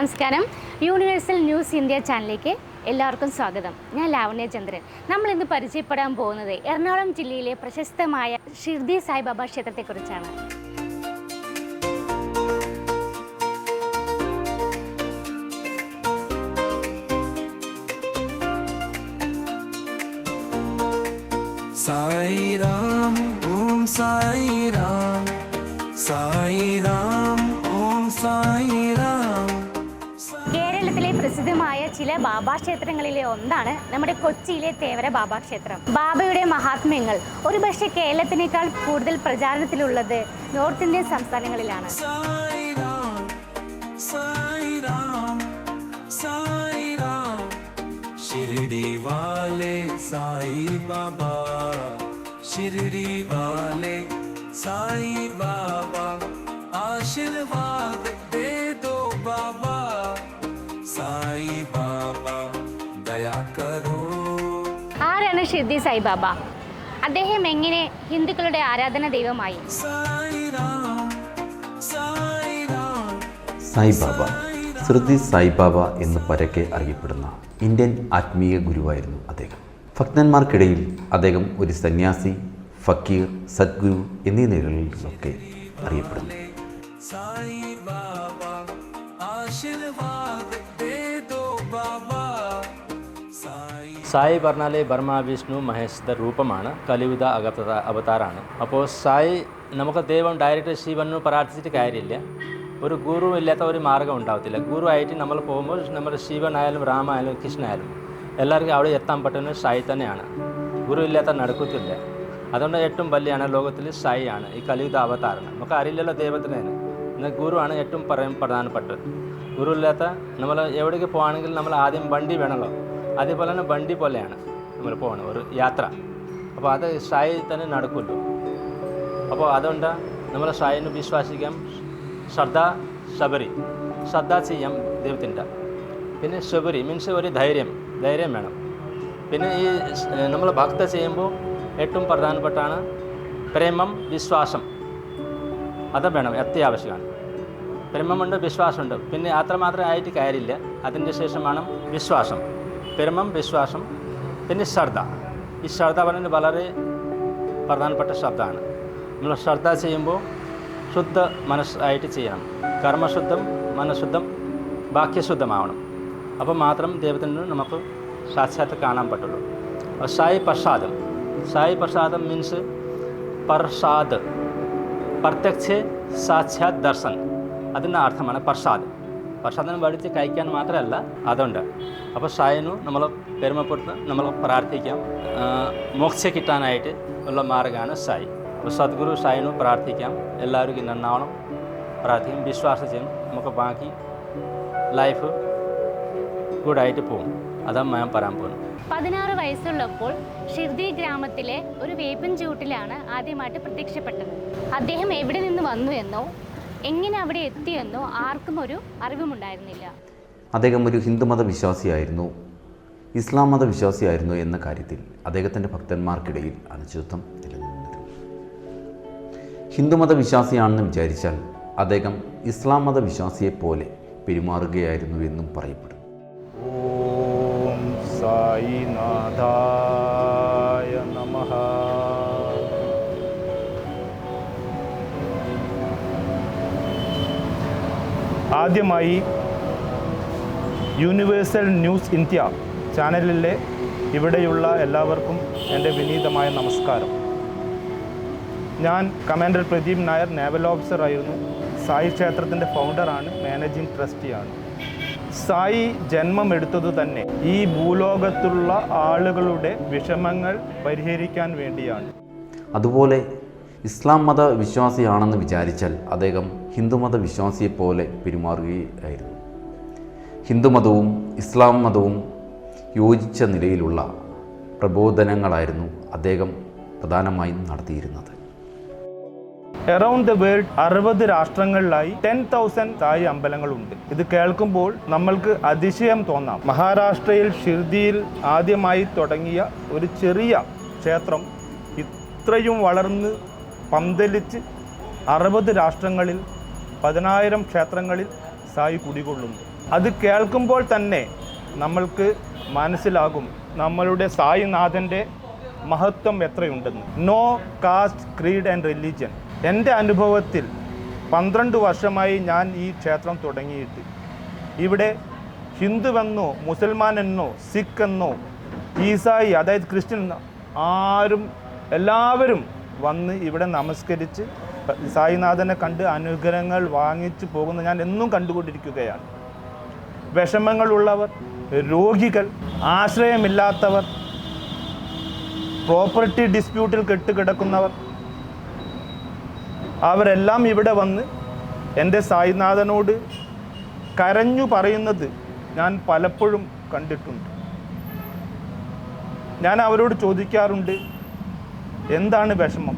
നമസ്കാരം. Universal news India ചാനലിലേക്ക് എല്ലാവർക്കും സ്വാഗതം. ഞാൻ ലാവണ്യ ചന്ദ്രൻ. നമ്മൾ ഇന്ന് പരിചയപ്പെടാൻ പോകുന്നത് എറണാകുളം ജില്ലയിലെ പ്രശസ്തമായ ഷിർദി സായിബാബ ക്ഷേത്രത്തെക്കുറിച്ചാണ്. ബാബാ ക്ഷേത്രങ്ങളിലെ ഒന്നാണ് നമ്മുടെ കൊച്ചിയിലെ തേവര ബാബാ ക്ഷേത്രം. ബാബയുടെ മഹാത്മ്യങ്ങൾ ഒരുപക്ഷെ കേരളത്തിനേക്കാൾ കൂടുതൽ പ്രചാരണത്തിലുള്ളത് നോർത്ത് ഇന്ത്യൻ സംസ്ഥാനങ്ങളിലാണ്. Sai Ram. Shirdi wale Sai Baba, Shirdi wale Sai Baba ദയാ കരോ ആരാണ് ഷിർദി സായിബാബ അദ്ദേഹം എങ്ങനെ ഹിന്ദുക്കളുടെ ആരാധന ദൈവമായി? സായി രാം സായി രാം സായിബാബ ശ്രുതി സായിബാബ എന്ന് പരക്കെ അറിയപ്പെടുന്ന ഇന്ത്യൻ ആത്മീയ ഗുരുവായിരുന്നു അദ്ദേഹം. ഭക്തന്മാർക്കിടയിൽ അദ്ദേഹം ഒരു സന്യാസി ഫക്കീർ സദ്ഗുരു എന്നീ നിലകളിലൊക്കെ അറിയപ്പെടുന്നു. സായി ആശീർവാദ സായി പറഞ്ഞാൽ ബർമ വിഷ്ണു മഹേശ്വര രൂപമാണ്. കലിയുത അകത്ത അവതാരാണ്. അപ്പോൾ സായി നമുക്ക് ദൈവം ഡയറക്റ്റ് ശിവനു പ്രാർത്ഥിച്ചിട്ട് കാര്യമില്ല. ഒരു ഗുരു ഇല്ലാത്ത ഒരു മാർഗം ഉണ്ടാവത്തില്ല. ഗുരു ആയിട്ട് നമ്മൾ പോകുമ്പോൾ നമ്മുടെ ശിവനായാലും രാമായാലും കൃഷ്ണനായാലും എല്ലാവർക്കും അവിടെ എത്താൻ പറ്റുന്ന സായി തന്നെയാണ്. ഗുരു ഇല്ലാത്ത നടക്കത്തില്ല. അതുകൊണ്ട് ഏറ്റവും വലിയാണ് ലോകത്തിൽ സായി ആണ് ഈ കലിയുത അവതാരം നമുക്ക് അറിയില്ലല്ലോ ദൈവത്തിന് എന്നാൽ ഗുരുവാണ് ഏറ്റവും പറയാൻ പ്രധാനപ്പെട്ടത്. ഗുരു ഇല്ലാത്ത നമ്മൾ എവിടേക്ക് പോകുകയാണെങ്കിൽ നമ്മൾ ആദ്യം വണ്ടി വേണമല്ലോ. അതേപോലെ തന്നെ വണ്ടി പോലെയാണ് നമ്മൾ പോകണം ഒരു യാത്ര. അപ്പോൾ അത് സായി തന്നെ നടക്കുമല്ലോ. അപ്പോൾ അതുകൊണ്ട് നമ്മൾ സായിന് വിശ്വസിക്കാം. ശ്രദ്ധ ശബരി. ശ്രദ്ധ ചെയ്യാം ദൈവത്തിന്റെ. പിന്നെ ശബരി മീൻസ് ഒരു ധൈര്യം ധൈര്യം വേണം. പിന്നെ ഈ നമ്മൾ ഭക്ത ചെയ്യുമ്പോൾ ഏറ്റവും പ്രധാനപ്പെട്ടാണ് പ്രേമം വിശ്വാസം. അത് വേണം അത്യാവശ്യമാണ്. പ്രേമമുണ്ട് വിശ്വാസമുണ്ട്. പിന്നെ അത്രമാത്രം ആയിട്ട് കാര്യമില്ല. അതിന്റെ ശേഷമാണ് വിശ്വാസം. പ്രേമം വിശ്വാസം പിന്നെ ശ്രദ്ധ. ഈ ശ്രദ്ധ പറയുന്നത് വളരെ പ്രധാനപ്പെട്ട ശബ്ദമാണ്. നമ്മൾ ശ്രദ്ധ ചെയ്യുമ്പോൾ ശുദ്ധ മനസ്സായിട്ട് ചെയ്യണം. കർമ്മശുദ്ധം മനഃശുദ്ധം ബാക്യശുദ്ധമാവണം അപ്പോൾ മാത്രം ദൈവത്തിന് നമുക്ക് സാക്ഷാത്ത് കാണാൻ പറ്റുള്ളൂ. സായി പ്രസാദം. സായി പ്രസാദം മീൻസ് പ്രസാദ്. പ്രത്യക്ഷ സാക്ഷാത് ദർശൻ. അതിന്റെ അർത്ഥമാണ് പ്രസാദ്. പ്രസാദം വടിച്ച് കഴിക്കാൻ മാത്രമല്ല അതുണ്ട്. അപ്പോൾ ഷായനു നമ്മൾ പെരുമപ്പെടുത്ത് നമ്മൾ പ്രാർത്ഥിക്കാം. മോക്ഷ കിട്ടാനായിട്ട് ഉള്ള മാർഗമാണ് സായി അപ്പോൾ സദ്ഗുരു ഷായനു പ്രാർത്ഥിക്കാം. എല്ലാവർക്കും നന്നാവണം. പ്രാർത്ഥിക്കും. വിശ്വാസം ചെയ്യും. നമുക്ക് ബാക്കി ലൈഫ് ഗുഡായിട്ട് പോകും അതാണ് ഞാൻ പറയാൻ പോകുന്നത്. പതിനാറ് വയസ്സുള്ളപ്പോൾ ഷിർദി ഗ്രാമത്തിലെ ഒരു വേപ്പൻ ചൂട്ടിലാണ് ആദ്യമായിട്ട് പ്രത്യക്ഷപ്പെട്ടത്. അദ്ദേഹം എവിടെ നിന്ന് വന്നു എന്നോ എങ്ങനെ അവിടെ എത്തിയെന്നോ ആർക്കും ഒരു അറിവുമുണ്ടായിരുന്നില്ല. അദ്ദേഹം ഒരു ഹിന്ദുമത വിശ്വാസിയായിരുന്നു ഇസ്ലാം മത വിശ്വാസിയായിരുന്നു എന്ന കാര്യത്തിൽ അദ്ദേഹത്തിന്റെ ഭക്തന്മാർക്കിടയിൽ അനുചിത്വം നിലനിന്നിരുന്നു. ഹിന്ദുമത വിശ്വാസിയാണെന്ന് വിചാരിച്ചാൽ അദ്ദേഹം ഇസ്ലാം മത വിശ്വാസിയെപ്പോലെ പെരുമാറുകയായിരുന്നു എന്നും പറയപ്പെടുന്നു. ഓം സായിനാഥ ആദ്യമായി യൂണിവേഴ്സൽ ന്യൂസ് ഇന്ത്യ ചാനലിലെ ഇവിടെയുള്ള എല്ലാവർക്കും എന്റെ വിനീതമായ നമസ്കാരം. ഞാൻ commander Pradeep Nair naval officer ആയിരുന്നു. സായി ക്ഷേത്രത്തിന്റെ ഫൗണ്ടറാണ് മാനേജിംഗ് ട്രസ്റ്റിയാണ്. സായി ജന്മമെടുത്തത് തന്നെ ഈ ഭൂലോകത്തുള്ള ആളുകളുടെ വിഷമങ്ങൾ പരിഹരിക്കാൻ വേണ്ടിയാണ്. അതുപോലെ ഇസ്ലാം മത വിശ്വാസിയാണെന്ന് വിചാരിച്ചാൽ അദ്ദേഹം ഹിന്ദുമത വിശ്വാസിയെപ്പോലെ പെരുമാറുകയായിരുന്നു. ഹിന്ദുമതവും ഇസ്ലാം മതവും യോജിച്ച നിലയിലുള്ള പ്രബോധനങ്ങളായിരുന്നു അദ്ദേഹം പ്രധാനമായും നടത്തിയിരുന്നത്. അറൗണ്ട് ദ വേൾഡ് അറുപത് രാഷ്ട്രങ്ങളിലായി ടെൻ തൗസൻഡ് തായ് അമ്പലങ്ങളുണ്ട്. ഇത് കേൾക്കുമ്പോൾ നമ്മൾക്ക് അതിശയം തോന്നാം. മഹാരാഷ്ട്രയിൽ ഷിർദിയിൽ ആദ്യമായി തുടങ്ങിയ ഒരു ചെറിയ ക്ഷേത്രം ഇത്രയും വളർന്ന് പന്തലിച്ച് അറുപത് രാഷ്ട്രങ്ങളിൽ പതിനായിരം ക്ഷേത്രങ്ങളിൽ സായി കുടികൊള്ളുന്നു. അത് കേൾക്കുമ്പോൾ തന്നെ നമ്മൾക്ക് മനസ്സിലാകും നമ്മളുടെ സായിനാഥന്റെ മഹത്വം എത്രയുണ്ടെന്ന്. No caste creed and religion എന്റെ അനുഭവത്തിൽ പന്ത്രണ്ട് വർഷമായി ഞാൻ ഈ ക്ഷേത്രം തുടങ്ങിയിട്ട്. ഇവിടെ ഹിന്ദുവെന്നോ മുസൽമാൻ എന്നോ സിഖ് എന്നോ ഈസായി അതായത് ക്രിസ്ത്യൻ ആരും എല്ലാവരും വന്ന് ഇവിടെ നമസ്കരിച്ച് സായിനാഥനെ കണ്ട് അനുഗ്രഹങ്ങൾ വാങ്ങിച്ചു പോകുന്ന ഞാൻ എന്നും കണ്ടുകൊണ്ടിരിക്കുകയാണ്. വിഷമങ്ങളുള്ളവർ രോഗികൾ ആശ്രയമില്ലാത്തവർ പ്രോപ്പർട്ടി ഡിസ്പ്യൂട്ടിൽ കെട്ടുകിടക്കുന്നവർ അവരെല്ലാം ഇവിടെ വന്ന് എന്റെ സായിനാഥനോട് കരഞ്ഞു പറയുന്നത് ഞാൻ പലപ്പോഴും കണ്ടിട്ടുണ്ട്. ഞാൻ അവരോട് ചോദിക്കാറുണ്ട് എന്താണ് വിഷമം?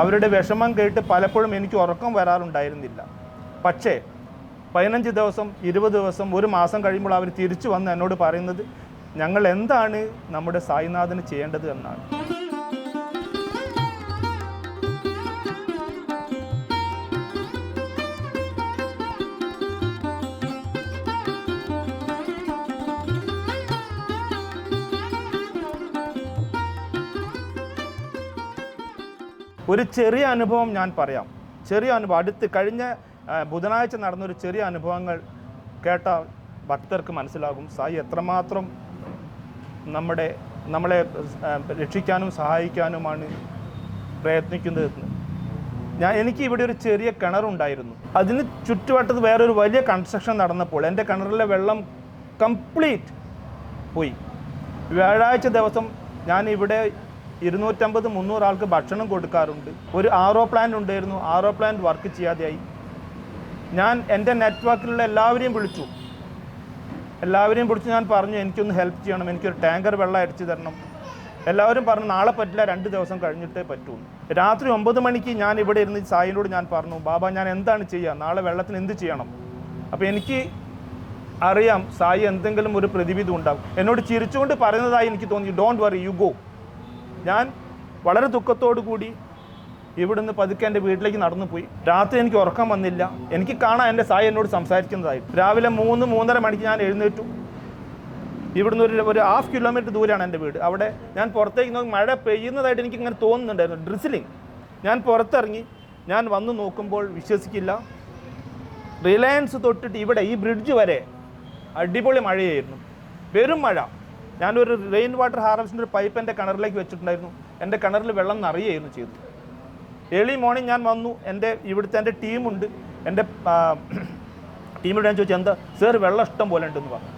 അവരുടെ വിഷമം കേട്ട് പലപ്പോഴും എനിക്ക് ഉറക്കം വരാറുണ്ടായിരുന്നില്ല. പക്ഷേ പതിനഞ്ച് ദിവസം ഇരുപത് ദിവസം ഒരു മാസം കഴിയുമ്പോൾ അവർ തിരിച്ചു വന്ന് എന്നോട് പറയുന്നത് ഞങ്ങൾ എന്താണ് നമ്മുടെ സായിനാഥന് ചെയ്യേണ്ടത് എന്നാണ്. ഒരു ചെറിയ അനുഭവം ഞാൻ പറയാം. ചെറിയ അനുഭവം. അടുത്ത് കഴിഞ്ഞ ബുധനാഴ്ച നടന്നൊരു ചെറിയ അനുഭവങ്ങൾ കേട്ട ഭക്തർക്ക് മനസ്സിലാകും. സായി എത്രമാത്രം നമ്മുടെ നമ്മളെ രക്ഷിക്കാനും സഹായിക്കാനുമാണ് പ്രയത്നിക്കുന്നത്. ഞാൻ എനിക്ക് ഇവിടെ ഒരു ചെറിയ കിണറുണ്ടായിരുന്നു അതിന് ചുറ്റുവട്ടത്ത് വേറൊരു വലിയ കൺസ്ട്രക്ഷൻ നടന്നപ്പോൾ എന്റെ കിണറിലെ വെള്ളം കംപ്ലീറ്റ് പോയി. വ്യാഴാഴ്ച ദിവസം ഞാൻ ഇവിടെ ഇരുന്നൂറ്റമ്പത് മുന്നൂറ് ആൾക്ക് ഭക്ഷണം കൊടുക്കാറുണ്ട്. ഒരു ആറോ പ്ലാന്റ് ഉണ്ടായിരുന്നു. ആറോ പ്ലാന്റ് വർക്ക് ചെയ്യാതെയായി. ഞാൻ എന്റെ നെറ്റ്വർക്കിലുള്ള എല്ലാവരെയും വിളിച്ചു. എല്ലാവരെയും വിളിച്ച് ഞാൻ പറഞ്ഞു എനിക്കൊന്ന് ഹെൽപ്പ് ചെയ്യണം. എനിക്കൊരു ടാങ്കർ വെള്ളം അടിച്ചു തരണം. എല്ലാവരും പറഞ്ഞു നാളെ പറ്റില്ല. രണ്ട് ദിവസം കഴിഞ്ഞിട്ടേ പറ്റുള്ളൂ രാത്രി ഒമ്പത് മണിക്ക് ഞാൻ ഇവിടെ ഇരുന്ന് സായിനോട് ഞാൻ പറഞ്ഞു ബാബ ഞാൻ എന്താണ് ചെയ്യുക നാളെ വെള്ളത്തിന് എന്ത് ചെയ്യണം? അപ്പോൾ എനിക്ക് അറിയാം സായി എന്തെങ്കിലും ഒരു പ്രതിവിധി ഉണ്ടാകും എന്നോട് ചിരിച്ചുകൊണ്ട് പറയുന്നതായി എനിക്ക് തോന്നി ഡോണ്ട് വറി യു ഗോ ഞാൻ വളരെ ദുഃഖത്തോടു കൂടി ഇവിടുന്ന് പതുക്കെ എന്റെ വീട്ടിലേക്ക് നടന്നു പോയി രാത്രി എനിക്ക് ഉറക്കം വന്നില്ല. എനിക്ക് കാണാൻ എന്റെ സായി എന്നോട് സംസാരിക്കുന്നതായി. രാവിലെ മൂന്ന് മൂന്നര മണിക്ക് ഞാൻ എഴുന്നേറ്റു. ഇവിടുന്ന് ഒരു ഒരു ഹാഫ് കിലോമീറ്റർ ദൂരെയാണ് എന്റെ വീട്. അവിടെ ഞാൻ പുറത്തേക്ക് നോക്കി മഴ പെയ്യുന്നതായിട്ട് എനിക്ക് ഇങ്ങനെ തോന്നുന്നുണ്ടായിരുന്നു. ഡ്രിസിലിങ് ഞാൻ പുറത്തിറങ്ങി. ഞാൻ വന്നു നോക്കുമ്പോൾ വിശ്വസിക്കില്ല. റിലയൻസ് തൊട്ടിട്ട് ഇവിടെ ഈ ബ്രിഡ്ജ് വരെ അടിപൊളി മഴയായിരുന്നു. വെറും മഴ. ഞാനൊരു റെയിൻ വാട്ടർ ഹാർവസ്റ്റിന്റെ ഒരു പൈപ്പ് എന്റെ കിണറിലേക്ക് വെച്ചിട്ടുണ്ടായിരുന്നു. എന്റെ കിണറിൽ വെള്ളം നിറയുകയായിരുന്നു ചെയ്തു ഏർലി മോർണിംഗ് ഞാൻ വന്നു. എന്റെ ഇവിടുത്തെ എന്റെ ടീമുണ്ട് എന്റെ ടീമിൽ ഞാൻ ചോദിച്ചു എന്താ? സാർ വെള്ളം ഇഷ്ടം പോലെ ഉണ്ടെന്ന് പറഞ്ഞു.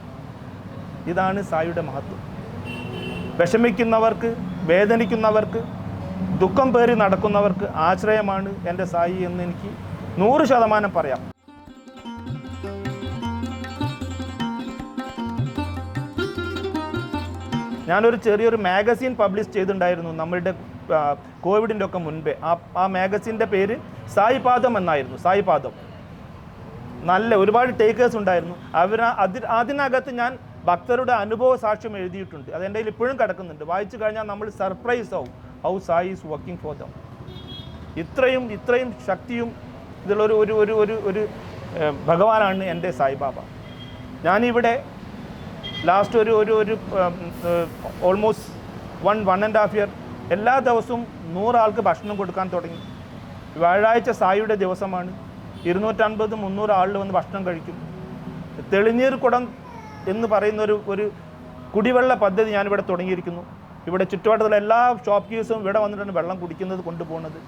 ഇതാണ് സായിയുടെ മഹത്വം. വിഷമിക്കുന്നവർക്ക് വേദനിക്കുന്നവർക്ക് ദുഃഖം പേറി നടക്കുന്നവർക്ക് ആശ്രയമാണ് എന്റെ സായി എന്ന് എനിക്ക് നൂറ് ശതമാനം പറയാം. ഞാനൊരു ചെറിയൊരു മാഗസിൻ പബ്ലിഷ് ചെയ്തിട്ടുണ്ടായിരുന്നു നമ്മളുടെ കോവിഡിന്റെ ഒക്കെ മുൻപേ. ആ ആ മാഗസീന്റെ പേര് സായിപാദം എന്നായിരുന്നു സായിപാദം നല്ല ഒരുപാട് ടേക്കേഴ്സ് ഉണ്ടായിരുന്നു. അവർ അതി അതിനകത്ത് ഞാൻ ഭക്തരുടെ അനുഭവ സാക്ഷ്യം എഴുതിയിട്ടുണ്ട്. അത് എന്റെ ഇപ്പോഴും കിടക്കുന്നുണ്ട്. വായിച്ചു കഴിഞ്ഞാൽ നമ്മൾ സർപ്രൈസ് ആവും. How Sai is working for them ഇത്രയും ഇത്രയും ശക്തിയും ഇതിലൊരു ഒരു ഒരു ഒരു ഭഗവാനാണ് എന്റെ സായിബാബ ഞാനിവിടെ ലാസ്റ്റ് ഒരു ഒരു ഒരു almost one one and half year എല്ലാ ദിവസവും നൂറാൾക്ക് ഭക്ഷണം കൊടുക്കാൻ തുടങ്ങി. വ്യാഴാഴ്ച സായിയുടെ ദിവസമാണ്. ഇരുന്നൂറ്റൻപത് മുന്നൂറ് ആളിൽ വന്ന് ഭക്ഷണം കഴിക്കും. തെളിനീർ കുടം എന്ന് പറയുന്ന ഒരു ഒരു കുടിവെള്ള പദ്ധതി ഞാനിവിടെ തുടങ്ങിയിരിക്കുന്നു. ഇവിടെ ചുറ്റുവട്ടത്തുള്ള എല്ലാ ഷോപ്പ് കീഴ്സും ഇവിടെ വന്നിട്ടാണ് വെള്ളം കുടിക്കുന്നത് കൊണ്ടുപോകുന്നത്.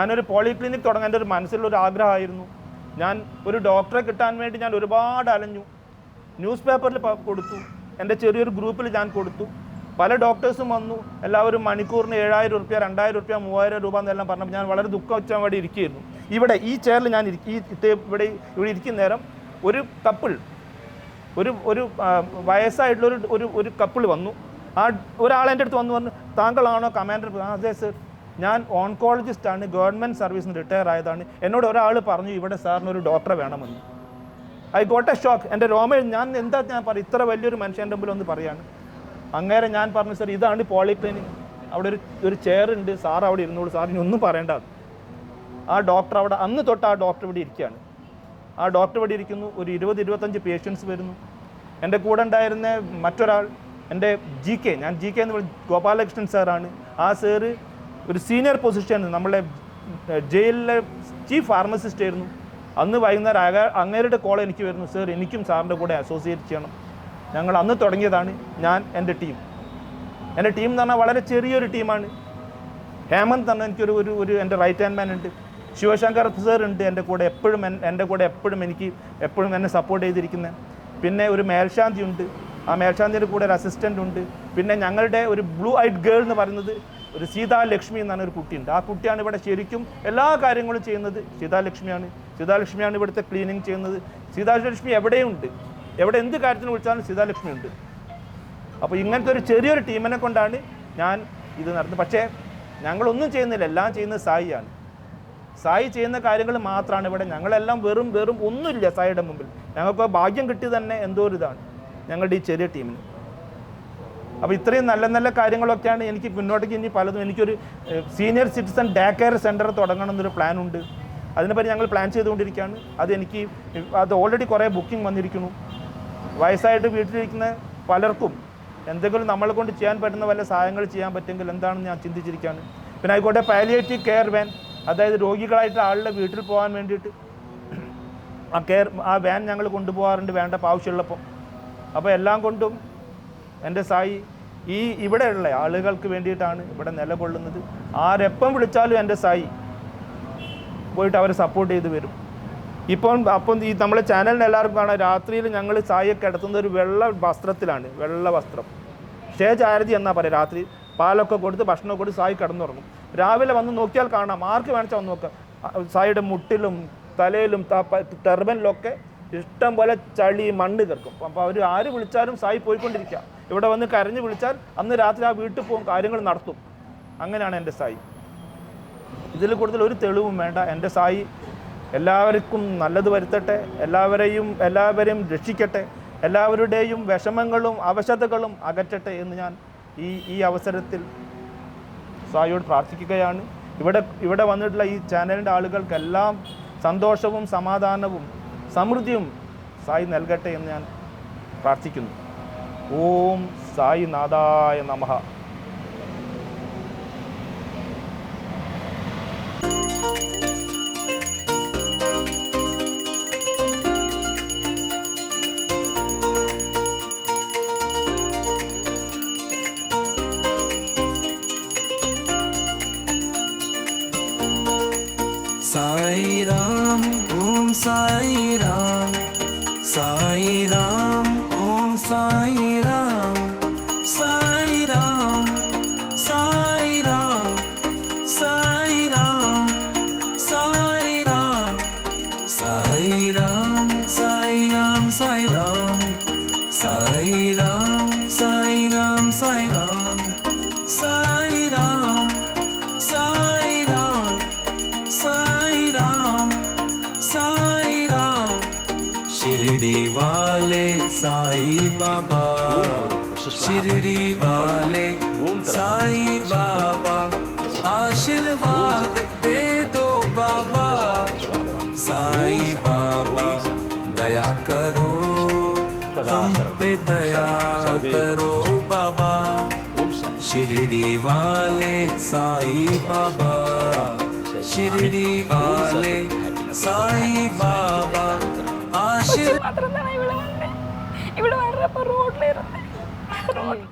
ഞാനൊരു പോളിക്ലിനിക് തുടങ്ങാൻ എന്റെ ഒരു മനസ്സിലൊരു ആഗ്രഹമായിരുന്നു. ഞാൻ ഒരു ഡോക്ടറെ കിട്ടാൻ വേണ്ടി ഞാൻ ഒരുപാട് അലഞ്ഞു. ന്യൂസ് പേപ്പറിൽ കൊടുത്തു. എന്റെ ചെറിയൊരു ഗ്രൂപ്പിൽ ഞാൻ കൊടുത്തു. പല ഡോക്ടേഴ്സും വന്നു. എല്ലാവരും മണിക്കൂറിന് ഏഴായിരം റുപ്യ രണ്ടായിരം റുപ്യ മൂവായിരം രൂപ എന്നെല്ലാം പറഞ്ഞപ്പോൾ ഞാൻ വളരെ ദുഃഖം വെച്ചാൽ അവിടെ ഇരിക്കുകയായിരുന്നു. ഇവിടെ ഈ ചെയറിൽ ഞാൻ ഈ ഇവിടെ ഇവിടെ ഇരിക്കുന്ന നേരം ഒരു കപ്പിൾ ഒരു ഒരു വയസ്സായിട്ടുള്ള ഒരു ഒരു കപ്പിൾ വന്നു. ആ ഒരാൾ എന്റെ അടുത്ത് വന്നു പറഞ്ഞു താങ്കളാണോ കമാൻഡർ അതെ സർ ഞാൻ ഓൺകോളജിസ്റ്റാണ് ഗവൺമെന്റ് സർവീസിന് റിട്ടയർ ആയതാണ്. എന്നോട് ഒരാൾ പറഞ്ഞു ഇവിടെ സാറിന് ഒരു ഡോക്ടറെ വേണമെന്ന്. ഐ ഗോട്ട് എ ഷോക്ക് എന്റെ രോമയിൽ ഞാൻ എന്താ ഞാൻ പറയും ഇത്ര വലിയൊരു മനുഷ്യന്റെ മുമ്പിൽ ഒന്ന് പറയാണ്. അങ്ങേരെ ഞാൻ പറഞ്ഞു സാർ ഇതാണ് പോളിക്ലിനിക് അവിടെ ഒരു ഒരു ചെയർ ഉണ്ട്. സാർ അവിടെ ഇരുന്നോളൂ. സാറിന് ഒന്നും പറയേണ്ട. ആ ഡോക്ടർ അവിടെ അന്ന് തൊട്ട് ആ ഡോക്ടർ ഇവിടെ ഇരിക്കുകയാണ്. ആ ഡോക്ടർ ഇവിടെ ഇരിക്കുന്നു. ഒരു ഇരുപത് ഇരുപത്തഞ്ച് പേഷ്യൻസ് വരുന്നു. എന്റെ കൂടെ ഉണ്ടായിരുന്ന മറ്റൊരാൾ എന്റെ ജി കെ ഞാൻ ജി കെ എന്ന് വിളി ഗോപാലകൃഷ്ണൻ സാറാണ് ആ സാറ് ഒരു സീനിയർ പൊസിഷൻ നമ്മളെ ജയിലിലെ ചീഫ് ഫാർമസിസ്റ്റ് ആയിരുന്നു. അന്ന് വൈകുന്നേരം അക അങ്ങേരുടെ കോൾ എനിക്ക് വരുന്നു സർ എനിക്കും സാറിന്റെ കൂടെ അസോസിയേറ്റ് ചെയ്യണം. ഞങ്ങൾ അന്ന് തുടങ്ങിയതാണ് ഞാൻ എന്റെ ടീം എന്റെ ടീം എന്ന് പറഞ്ഞാൽ വളരെ ചെറിയൊരു ടീമാണ് ഹേമന്ത് തന്നെ എനിക്കൊരു ഒരു ഒരു എന്റെ റൈറ്റ് ഹാൻഡ് മാൻ ഉണ്ട്. ശിവശങ്കർ സർ ഉണ്ട് എന്റെ കൂടെ എപ്പോഴും എന്റെ കൂടെ എപ്പോഴും എനിക്ക് എപ്പോഴും എന്നെ സപ്പോർട്ട് ചെയ്തിരിക്കുന്നത്. പിന്നെ ഒരു മേൽശാന്തി ഉണ്ട്. ആ മേൽശാന്തിയുടെ കൂടെ ഒരു അസിസ്റ്റന്റ് ഉണ്ട്. പിന്നെ ഞങ്ങളുടെ ഒരു ബ്ലൂ ഐറ്റ് ഗേൾ എന്ന് പറയുന്നത് ഒരു സീതാലക്ഷ്മി എന്നാണ് ഒരു കുട്ടിയുണ്ട് ആ കുട്ടിയാണ് ഇവിടെ ശരിക്കും എല്ലാ കാര്യങ്ങളും ചെയ്യുന്നത്. സീതാലക്ഷ്മിയാണ്. സീതാലക്ഷ്മിയാണ് ഇവിടുത്തെ ക്ലീനിങ് ചെയ്യുന്നത്. സീതാലക്ഷ്മി എവിടെയുണ്ട്? എവിടെ എന്ത് കാര്യത്തിന് വിളിച്ചാലും സീതാലക്ഷ്മി ഉണ്ട്. അപ്പോൾ ഇങ്ങനത്തെ ഒരു ചെറിയൊരു ടീമിനെ കൊണ്ടാണ് ഞാൻ ഇത് നടത്തുന്നത് പക്ഷേ ഞങ്ങളൊന്നും ചെയ്യുന്നില്ല. എല്ലാം ചെയ്യുന്നത് സായിയാണ്. സായി ചെയ്യുന്ന കാര്യങ്ങൾ മാത്രമാണ് ഇവിടെ. ഞങ്ങളെല്ലാം വെറും വെറും ഒന്നുമില്ല സായിയുടെ മുമ്പിൽ. ഞങ്ങൾക്ക് ഭാഗ്യം കിട്ടി തന്നെ എന്തോ ഒരു ഇതാണ്. ഞങ്ങളുടെ ഈ ചെറിയ ടീമിന്. അപ്പോൾ ഇത്രയും നല്ല നല്ല കാര്യങ്ങളൊക്കെയാണ് എനിക്ക് മുന്നോട്ടേക്ക് ഇനി പലതും. എനിക്കൊരു senior citizen day care centre തുടങ്ങണം എന്നൊരു പ്ലാൻ ഉണ്ട് അതിനെപ്പറ്റി ഞങ്ങൾ പ്ലാൻ ചെയ്തുകൊണ്ടിരിക്കുകയാണ്. അത് എനിക്ക് അത് ഓൾറെഡി കുറേ ബുക്കിംഗ് വന്നിരിക്കുന്നു. വയസ്സായിട്ട് വീട്ടിലിരിക്കുന്ന പലർക്കും എന്തെങ്കിലും നമ്മളെ കൊണ്ട് ചെയ്യാൻ പറ്റുന്ന വല്ല സഹായങ്ങൾ ചെയ്യാൻ പറ്റുമെങ്കിൽ എന്താണെന്ന് ഞാൻ ചിന്തിച്ചിരിക്കുകയാണ്. പിന്നെ ആയിക്കോട്ടെ പാലിയേറ്റീവ് കെയർ വാൻ അതായത് രോഗികളായിട്ട് ആളുടെ വീട്ടിൽ പോകാൻ വേണ്ടിയിട്ട് ആ കെയർ ആ വാൻ ഞങ്ങൾ കൊണ്ടുപോകാറുണ്ട് വേണ്ട ആവശ്യമുള്ളപ്പോൾ. അപ്പോൾ എല്ലാം കൊണ്ടും എന്റെ സായി ഈ ഇവിടെയുള്ള ആളുകൾക്ക് വേണ്ടിയിട്ടാണ് ഇവിടെ നിലകൊള്ളുന്നത്. ആരെപ്പം വിളിച്ചാലും എന്റെ സായി പോയിട്ട് അവരെ സപ്പോർട്ട് ചെയ്ത് വരും. ഇപ്പം അപ്പം ഈ നമ്മളെ ചാനലിന് എല്ലാവർക്കും കാണാം രാത്രിയിൽ ഞങ്ങൾ സായിയൊക്കെ കിടത്തുന്ന ഒരു വെള്ള വസ്ത്രത്തിലാണ് വെള്ള വസ്ത്രം. സ്റ്റേജ് ആരതി എന്നാ പറയാം രാത്രി പാലൊക്കെ കൊടുത്ത് ഭക്ഷണമൊക്കെ കൊടുത്ത് സായി കിടന്നുറങ്ങും. രാവിലെ വന്ന് നോക്കിയാൽ കാണാം ആർക്ക് വേണിച്ചാൽ വന്ന് നോക്കാം. സായിയുടെ മുട്ടിലും തലയിലും ടെർബനിലൊക്കെ ഇഷ്ടം പോലെ ചളി മണ്ണ് കിടക്കും. അപ്പോൾ അവർ ആര് വിളിച്ചാലും സായി പോയിക്കൊണ്ടിരിക്കുക. ഇവിടെ വന്ന് കരഞ്ഞു വിളിച്ചാൽ അന്ന് രാത്രി ആ വീട്ടിൽ പോകും കാര്യങ്ങൾ നടത്തും. അങ്ങനെയാണ് എന്റെ സായി. ഇതിൽ കൂടുതൽ ഒരു തെളിവും വേണ്ട. എന്റെ സായി എല്ലാവർക്കും നല്ലത് വരുത്തട്ടെ. എല്ലാവരെയും എല്ലാവരെയും രക്ഷിക്കട്ടെ. എല്ലാവരുടെയും വിഷമങ്ങളും അവശതകളും അകറ്റട്ടെ എന്ന് ഞാൻ ഈ ഈ അവസരത്തിൽ സായിയോട് പ്രാർത്ഥിക്കുകയാണ്. ഇവിടെ ഇവിടെ വന്നിട്ടുള്ള ഈ ചാനലിന്റെ ആളുകൾക്കെല്ലാം സന്തോഷവും സമാധാനവും സമൃദ്ധിയും സായി നൽകട്ടെ എന്ന് ഞാൻ പ്രാർത്ഥിക്കുന്നു. ఓం సాయినాథాయ నమ साई राम ओम साई राम साई साई बाबा, शिरडी वाले, साई बाबा, आशीर्वाद दे दो बाबा, साई बाबा, दया करो हम पे दया करो बाबा, शिरडी वाले, साई बाबा, शिरडी वाले, साई बाबा, आशीर्वाद। അപ്പൊ റോഡിലിരുന്ന് റോഡ്